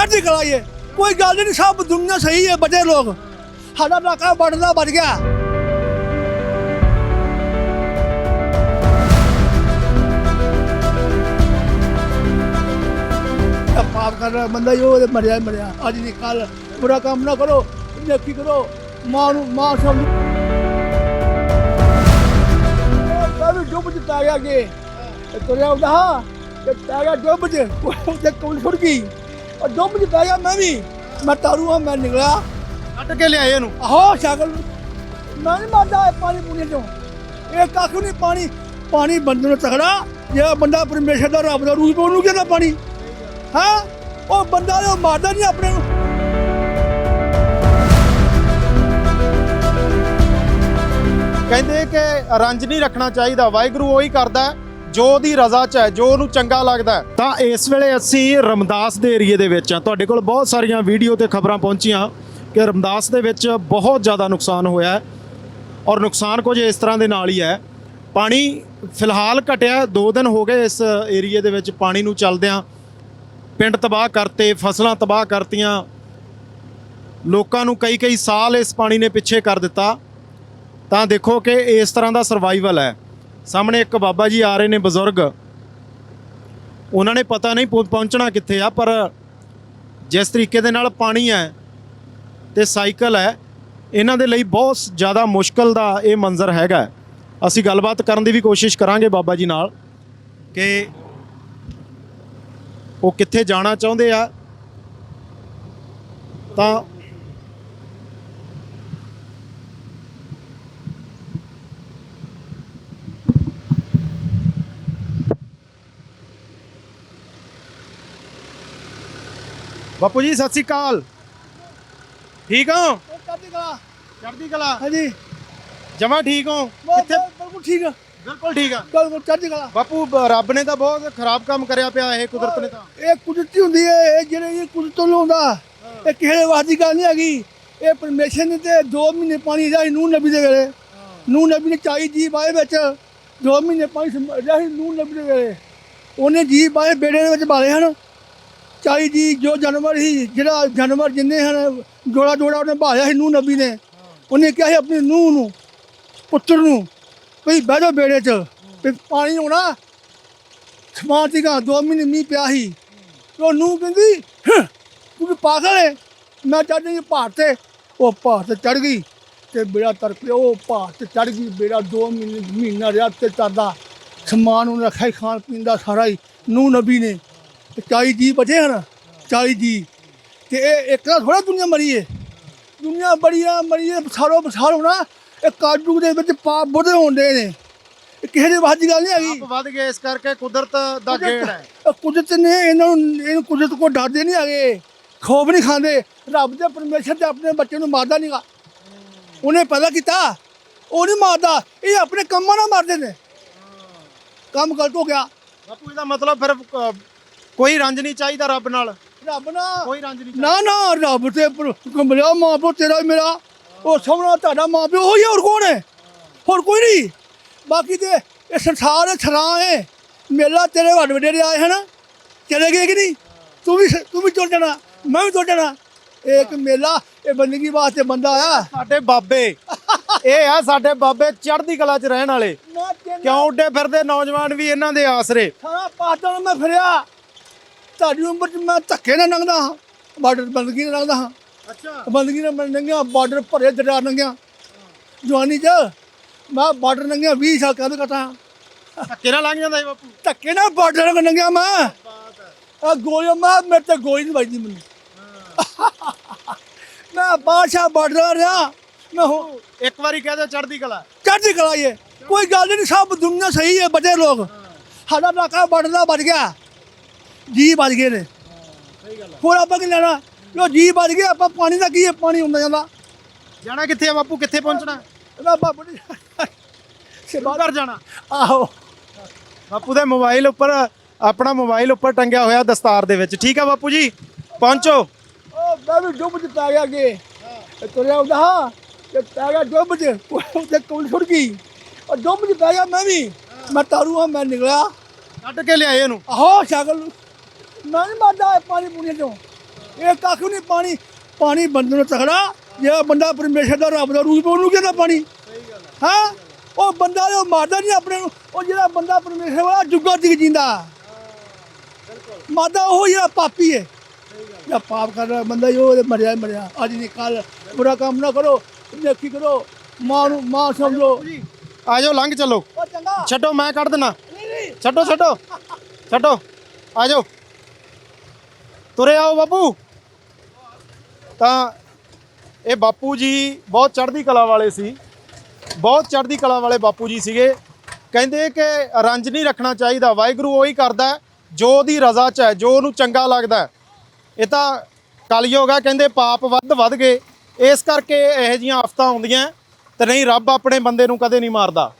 ਚੜ੍ਹਦੀ ਕਲਾ ਇਹ ਕੋਈ ਗੱਲ ਨਹੀਂ, ਸਭ ਦੁਨੀਆ ਸਹੀ ਹੈ ਬੜੇ ਲੋਕ। ਸਾਡਾ ਇਲਾਕਾ ਬੜਦਾ ਬੜ ਗਿਆ। ਇਹ ਪਾਪ ਕਰ ਰਿਹਾ ਬੰਦਾ ਜੋ ਉਹਦੇ ਮਰਿਆ ਹੀ ਮਰਿਆ। ਅੱਜ ਨਹੀਂ ਕੱਲ ਬੁਰਾ ਕੰਮ ਨਾ ਕਰੋ, ਨੇਕੀ ਕਰੋ। ਮਾਂ ਨੂੰ, ਮਾਂ ਸਭ ਨੂੰ ਡੁੱਬ ਚ ਗਿਆ ਅੱਗੇ। ਤੁਰਿਆ ਹੁੰਦਾ ਹਾਂ। ਤੇ ਪੈ ਗਿਆ ਡੁੱਬ ਚ। ਤੇ ਕੋਲ ਛੁੱਟ ਗਈ? ਔਰ ਡੁੱਬ ਚ ਪੈ ਗਿਆ ਮੈਂ ਵੀ। ਮੈਂ ਤਾਰੂ ਹਾਂ ਮੈਂ ਨਿਕਲਿਆ। ਕੱਢ ਕੇ ਲਿਆਏ ਇਹਨੂੰ। ਆਹੋ ਸ਼ਕਲ। ਮੈਂ ਨਹੀਂ ਇਹ ਪਾਣੀ ਪੂਣੀ ਚੋਂ। ਇਹ ਕੱਖ ਨਹੀਂ ਪਾਣੀ ਪਾਣੀ ਬੰਦੇ ਨੂੰ ਤਖੜਾ ਜਿਹੜਾ ਬੰਦਾ ਪਰਮੇਸ਼ਰ ਦਾ ਰੱਬ ਦਾ ਰੂਪ ਉਹਨੂੰ ਕਹਿੰਦਾ ਪਾਣੀ? ਹਾਂ? ਉਹ ਬੰਦਾ ਉਹ ਮਾਰਦਾ ਨਹੀਂ ਆਪਣੇ ਨੂੰ। ਕਹਿੰਦੇ ਕਿ ਰੰਜ ਨਹੀਂ ਰੱਖਣਾ ਚਾਹੀਦਾ। ਵਾਹਿਗੁਰੂ ਉਹੀ ਕਰਦਾ ਹੈ। ਜੋ ਉਹਦੀ ਰਜ਼ਾ ਚ ਹੈ, ਜੋ ਉਹਨੂੰ ਚੰਗਾ ਲੱਗਦਾ ਹੈ। ਤਾਂ ਇਸ ਵੇਲੇ ਅਸੀਂ ਰਮਦਾਸ ਦੇ ਏਰੀਏ ਦੇ ਵਿੱਚ ਆ ਤੁਹਾਡੇ ਕੋਲ ਬਹੁਤ ਸਾਰੀਆਂ ਵੀਡੀਓ ਤੇ ਖਬਰਾਂ ਪਹੁੰਚੀਆਂ ਕਿ ਰਮਦਾਸ ਦੇ ਵਿੱਚ ਬਹੁਤ ਜ਼ਿਆਦਾ ਨੁਕਸਾਨ ਹੋਇਆ ਹੈ ਔਰ ਨੁਕਸਾਨ ਕੁਝ ਇਸ ਤਰ੍ਹਾਂ ਦੇ ਨਾਲ ਹੀ ਹੈ। ਪਾਣੀ ਫਿਲਹਾਲ ਘਟਿਆ 2 ਦਿਨ ਹੋ ਗਏ ਇਸ ਏਰੀਏ ਦੇ ਵਿੱਚ ਪਾਣੀ ਨੂੰ ਚੱਲਦਿਆਂ। ਪਿੰਡ ਤਬਾਹ ਕਰਤੇ, ਫਸਲਾਂ ਤਬਾਹ ਕਰਤੀਆਂ। ਲੋਕਾਂ ਨੂੰ ਕਈ ਕਈ ਸਾਲ ਇਸ ਪਾਣੀ ਨੇ ਪਿੱਛੇ ਕਰ ਦਿੱਤਾ। ਤਾਂ ਦੇਖੋ ਕਿ ਇਸ ਤਰ੍ਹਾਂ ਦਾ ਸਰਵਾਈਵਲ ਹੈ। ਸਾਹਮਣੇ ਇੱਕ ਬਾਬਾ ਜੀ ਆ ਰਹੇ ਨੇ ਬਜ਼ੁਰਗ। ਉਹਨਾਂ ਨੇ ਪਤਾ ਨਹੀਂ ਪਹੁੰ- ਪਹੁੰਚਣਾ ਕਿੱਥੇ ਆ, ਪਰ ਜਿਸ ਤਰੀਕੇ ਦੇ ਨਾਲ ਪਾਣੀ ਹੈ ਤੇ ਸਾਈਕਲ ਹੈ, ਇਹਨਾਂ ਦੇ ਲਈ ਬਹੁਤ ਜ਼ਿਆਦਾ ਮੁਸ਼ਕਲ ਦਾ ਇਹ ਮੰਜ਼ਰ ਹੈਗਾ ਅਸੀਂ ਗੱਲਬਾਤ ਕਰਨ ਦੀ ਵੀ ਕੋਸ਼ਿਸ਼ ਕਰਾਂਗੇ ਬਾਬਾ ਜੀ ਨਾਲ ਕਿ ਉਹ ਕਿੱਥੇ ਜਾਣਾ ਚਾਹੁੰਦੇ ਆ। ਤਾਂ ਬਾਪੂ ਜੀ ਸਤਿ ਸ੍ਰੀ ਅਕਾਲ। ਠੀਕ ਹੋ? ਚੜ੍ਹਦੀ ਕਲਾ। ਚੜ੍ਹਦੀ ਕਲਾ ਹਾਂਜੀ। ਜਮਾ ਠੀਕ ਹੋ? ਕਿੱਥੇ? ਬਿਲਕੁਲ ਠੀਕ ਆ। ਬਿਲਕੁਲ ਠੀਕ ਆ। ਬਿਲਕੁਲ ਚੜ੍ਹਦੀ ਕਲਾ। ਬਾਪੂ ਰੱਬ ਨੇ ਤਾਂ ਬਹੁਤ ਖਰਾਬ ਕੰਮ ਕਰਿਆ ਪਿਆ ਇਹ ਕੁਦਰਤ ਨੇ ਤਾਂ। ਇਹ ਕੁਦਰਤੀ ਹੁੰਦੀ ਹੈ ਇਹ ਜਿਹੜੇ ਇਹ ਕੁਦਰਤ ਤੋਂ ਲਾਉਂਦਾ ਇਹ ਕਿਸੇ ਦੇ ਵਾਸ ਦੀ ਗੱਲ ਨਹੀਂ ਹੈਗੀ। ਇਹ ਪਰਮੇਸ਼ਰ ਨੇ ਤੇ 2 ਮਹੀਨੇ ਪਾਣੀ ਰਿਹਾ ਨੂਹ ਨਬੀ ਦੇ ਵੇਲੇ ਨੂਹ ਨਬੀ ਨੇ ਚਾਈ ਜੀ ਬਾਏ ਵਿੱਚ 2 ਮਹੀਨੇ ਪਾਣੀ ਰਿਹਾ ਨੂਹ ਨਬੀ ਦੇ ਵੇਲੇ ਉਹਨੇ ਜੀ ਬਾਏ ਬੇੜੇ ਦੇ ਵਿੱਚ ਬਾਲੇ ਹਨ। ਚਾਈ ਜੀ ਜੋ ਜਾਨਵਰ ਸੀ ਜਿਹੜਾ ਜਾਨਵਰ ਜਿੰਨੇ ਹਨ ਜੋੜਾ ਜੋੜਾ ਉਹਨੇ ਬਾਲਿਆ ਸੀ ਨੂਹ ਨਬੀ ਨੇ। ਉਹਨੇ ਕਿਹਾ ਸੀ ਆਪਣੀ ਨੂਹ ਨੂੰ ਪੁੱਤਰ ਨੂੰ ਵੀ ਬਹਿ ਜਾ ਬੇੜੇ 'ਚ ਵੀ ਪਾਣੀ ਆਉਣਾ ਸਮਾਨ ਸੀਗਾ ਦੋ ਮਹੀਨੇ ਮੀਂਹ ਪਿਆ ਸੀ। ਉਹ ਨੂੰ ਕਹਿੰਦੀ "ਹੰ, ਤੂੰ ਵੀ ਪਾਗਲ ਹੈ ਮੈਂ ਚੜ ਗਈ ਪਹਾੜ ਤੇ। ਉਹ ਪਹਾੜ ਤੇ ਚੜ ਗਈ ਤੇ ਬੇੜਾ ਤਰ ਪਿਆ। ਉਹ ਪਹਾੜ ਤੇ ਚੜ ਗਈ ਬੇੜਾ ਦੋ ਮਹੀਨੇ ਮਹੀਨਾ ਰਿਹਾ ਤੇ ਤਰਦਾ ਸਮਾਨ ਉਹਨੇ ਰੱਖਿਆ ਸੀ ਖਾਣ ਪੀਣ ਦਾ ਸਾਰਾ ਹੀ ਨੂੰ ਨਬੀ ਨੇ। ਚਾਈ ਜੀ ਬਚੇ ਹਨ ਚਾਈ ਜੀ। ਤੇ ਇਹ ਇੱਕ ਥੋੜਾ ਦੁਨੀਆ ਮਰੀ ਹੈ ਦੁਨੀਆ ਬੜੀ ਆ ਮਰੀ ਹੈ ਸਾਰੋ ਬਸਾਰ ਹੋਣਾ। ਇਹ ਕਾਜੂ ਦੇ ਵਿੱਚ ਪਾਪ ਬੁੱਧੇ ਹੁੰਦੇ ਨੇ। ਇਹ ਕਿਸੇ ਦੇ ਵਾਜ ਦੀ ਗੱਲ ਨਹੀਂ ਹੈਗੀ। ਆਪ ਵੱਧ ਗਏ ਇਸ ਕਰਕੇ ਕੁਦਰਤ ਦਾ ਗੇੜ ਹੈ। ਇਹ ਕੁਦਰਤ ਨੇ ਇਹਨਾਂ ਨੂੰ ਇਹਨੂੰ ਕੁਦਰਤ ਕੋ ਡਰਦੇ ਨਹੀਂ ਹੈਗੇ। ਖੋਫ ਨਹੀਂ ਖਾਂਦੇ। ਰੱਬ ਦੇ ਪਰਮੇਸ਼ਰ ਤੇ ਆਪਣੇ ਬੱਚੇ ਨੂੰ ਮਾਰਦਾ ਨਹੀਂਗਾ ਉਹਨੇ ਪੈਦਾ ਕੀਤਾ। ਉਹ ਨਹੀਂ ਮਾਰਦਾ। ਇਹ ਆਪਣੇ ਕੰਮਾਂ ਨਾਲ ਮਾਰਦੇ ਨੇ। ਕੰਮ ਗਲਤ ਹੋ ਗਿਆ। ਬਾਪੂ ਇਹਦਾ ਮਤਲਬ ਫਿਰ ਕੋਈ ਰੰਜ ਨਹੀਂ ਚਾਹੀਦਾ ਰੱਬ ਨਾਲ। ਰੱਬ ਨਾ। ਕੋਈ ਰੰਜ ਨਹੀਂ ਨਾ ਨਾ ਰੱਬ ਤੇ ਕਮਲਿਆ ਮਾਂ ਪਿਓ ਤੇਰਾ ਮੇਰਾ। ਉਹ ਸਾਹਮਣਾ ਤੁਹਾਡਾ ਮਾਂ ਪਿਓ ਹੋਈ ਹੋਰ ਕੌਣ ਹੈ? ਹੋਰ ਕੋਈ ਨਹੀਂ। ਬਾਕੀ ਤੇ ਇਹ ਸੰਸਾਰ ਹੈ ਛਲਾਂ ਹੈ। ਮੇਲਾ ਤੇਰੇ ਵੱਡ ਵਡੇਰੇ ਆਏ ਹਨ। ਚਲੇ ਗਏ ਕਿ ਨਹੀਂ? ਤੂੰ ਵੀ ਤੂੰ ਵੀ ਤੁਰ ਜਾਣਾ ਮੈਂ ਵੀ ਤੁਰ ਜਾਣਾ। ਇਹ ਇੱਕ ਮੇਲਾ ਇਹ ਬੰਦਗੀ ਵਾਸਤੇ ਬੰਦਾ ਆਇਆ। ਸਾਡੇ ਬਾਬੇ ਇਹ ਆ ਸਾਡੇ ਬਾਬੇ ਚੜ੍ਹਦੀ ਕਲਾ 'ਚ ਰਹਿਣ ਵਾਲੇ। ਕਿਉਂ ਉੱਡੇ ਫਿਰਦੇ? ਨੌਜਵਾਨ ਵੀ ਇਹਨਾਂ ਦੇ ਆਸਰੇ। ਸਾਰਾ ਪਾਤਨ ਮੈਂ ਫਿਰਿਆ। ਤੁਹਾਡੀ ਉਮਰ 'ਚ ਮੈਂ ਧੱਕੇ ਨਾਲ ਲੰਘਦਾ ਹਾਂ ਬਾਰਡਰ ਬੰਦਗੀ ਨਾਲ ਲੰਘਦਾ ਹਾਂ। ਅੱਛਾ। ਬੰਦਗੀ ਨਾਲ ਮੈਂ ਲੰਘਿਆ ਬਾਰਡਰ ਭਰੇ ਦਰਿਆ ਲੰਘਿਆ। ਜਵਾਨੀ 'ਚ ਮੈਂ ਬਾਰਡਰ ਲੰਘਿਆ 20 ਸਾਲ ਕਦ ਕਟਾ। ਧੱਕੇ ਨਾਲ ਲੰਘ ਜਾਂਦਾ ਸੀ ਬਾਪੂ। ਧੱਕੇ ਨਾਲ ਬਾਰਡਰ ਲੰਘਿਆ ਮੈਂ। ਆ ਗੋਲੀ ਮੈਂ ਮੇਰੇ ਤੇ ਗੋਲੀ ਨਹੀਂ ਵੱਜਦੀ ਮੈਨੂੰ। ਮੈਂ ਬਾਦਸ਼ਾਹ ਬਾਰਡਰ ਰਿਹਾ। ਮੈਂ ਹੋ ਇੱਕ ਵਾਰੀ ਕਹਿ ਦਿਓ ਚੜ੍ਹਦੀ ਕਲਾ। ਚੜ੍ਹਦੀ ਕਲਾ ਇਹ ਕੋਈ ਗੱਲ ਨਹੀਂ ਸਭ ਦੁਨੀਆ ਸਹੀ ਹੈ ਬੜੇ ਲੋਕ। ਸਾਡਾ ਇਲਾਕਾ ਬੜਦਾ ਬਚ ਗਿਆ। ਜੀ ਬਚ ਗਏ ਨੇ। ਹੋਰ ਆਪਾਂ ਕੀ ਲੈਣਾ? ਜੋ ਜੀ ਬਚ ਗਏ ਆਪਾਂ ਪਾਣੀ ਦਾ ਕੀ ਹੈ? ਪਾਣੀ ਹੁੰਦਾ ਜਾਂਦਾ। ਜਾਣਾ ਕਿੱਥੇ ਆ ਬਾਪੂ? ਕਿੱਥੇ ਪਹੁੰਚਣਾ? ਇਹਦਾ ਜੀ। ਸ਼ਿਵਾ ਘਰ ਜਾਣਾ। ਆਹੋ। ਬਾਪੂ ਦੇ ਮੋਬਾਈਲ ਉੱਪਰ ਆਪਣਾ ਮੋਬਾਈਲ ਉੱਪਰ ਟੰਗਿਆ ਹੋਇਆ ਦਸਤਾਰ ਦੇ ਵਿੱਚ। ਠੀਕ ਆ ਬਾਪੂ ਜੀ? ਪਹੁੰਚੋ। ਉਹ ਮੈਂ ਵੀ ਡੁੱਬ ਚ ਪੈ ਗਿਆ ਅੱਗੇ। ਤੁਰਿਆ ਹੁੰਦਾ ਹਾਂ ਤੇ ਪੈ ਗਿਆ ਡੁੱਬ ਚ। ਤੇ ਕੋਲ ਛੁੱਟ ਗਈ। ਉਹ ਡੁੱਬ ਚ ਪੈ ਗਿਆ ਮੈਂ ਵੀ। ਮੈਂ ਤਾਰੂ ਹਾਂ ਮੈਂ ਨਿਕਲਿਆ। ਕੱਢ ਕੇ ਲਿਆਏ ਇਹਨੂੰ। ਆਹੋ ਸ਼ਕਲ ਮੈਂ ਨਹੀਂ ਇਹ ਪਾਣੀ ਪੂਣੀ ਚੋਂ। ਇਹ ਕੱਖ ਨਹੀਂ ਪਾਣੀ ਪਾਣੀ ਬੰਦੇ ਨੂੰ ਤਖੜਾ ਜਿਹੜਾ ਬੰਦਾ ਪਰਮੇਸ਼ਰ ਦਾ ਰੱਬ ਦਾ ਰੂਪ ਉਹਨੂੰ ਕਹਿੰਦਾ ਪਾਣੀ? ਹਾਂ? ਉਹ ਬੰਦਾ ਉਹ ਮਾਰਦਾ ਨਹੀਂ ਆਪਣੇ ਨੂੰ ਉਹ ਜਿਹੜਾ ਬੰਦਾ ਪਰਮੇਸ਼ਰ ਵਾਲਾ ਜੁਗਾ ਜਿਗ ਜਿੰਦਾ। ਮਾਦਾ ਉਹ ਜਿਹੜਾ ਪਾਪੀ ਹੈ। ਜਾਂ ਪਾਪ ਕਰ ਰਿਹਾ ਬੰਦਾ ਜੋ ਉਹਦੇ ਮਰਿਆ ਮਰਿਆ। ਅੱਜ ਨਹੀਂ ਕੱਲ ਬੁਰਾ ਕੰਮ ਨਾ ਕਰੋ ਨੇਕੀ ਕਰੋ। ਮਾਂ ਨੂੰ ਮਾਂ ਸਮਝੋ। ਆ ਜਾਓ ਲੰਘ ਚੱਲੋ। ਉਹ ਛੱਡੋ ਮੈਂ ਕੱਢ ਦੇਣਾ ਛੱਡੋ ਛੱਡੋ। ਛੱਡੋ। ਆ ਜਾਓ। ਤੁਰੇ ਆਓ ਬਾਪੂ। ਤਾਂ ਇਹ ਬਾਪੂ ਜੀ ਬਹੁਤ ਚੜ੍ਹਦੀ ਕਲਾ ਵਾਲੇ ਸੀ। ਬਹੁਤ ਚੜ੍ਹਦੀ ਕਲਾ ਵਾਲੇ ਬਾਪੂ ਜੀ ਸੀਗੇ। ਕਹਿੰਦੇ ਕਿ ਰੰਜ ਨਹੀਂ ਰੱਖਣਾ ਚਾਹੀਦਾ, ਵਾਹਿਗੁਰੂ ਉਹੀ ਕਰਦਾ ਜੋ ਉਹਦੀ ਰਜ਼ਾ 'ਚ ਹੈ, ਜੋ ਉਹਨੂੰ ਚੰਗਾ ਲੱਗਦਾ ਇਹ ਤਾਂ ਕਲਯੁਗ ਆ, ਕਹਿੰਦੇ ਪਾਪ ਵੱਧ ਵੱਧ ਗਏ। ਇਸ ਕਰਕੇ ਇਹੋ ਜੀਆਂ ਆਫਤਾਂ ਆਉਂਦੀਆਂ ਤੇ ਨਹੀਂ ਰੱਬ ਆਪਣੇ ਬੰਦੇ ਨੂੰ ਕਦੇ ਨਹੀਂ ਮਾਰਦਾ।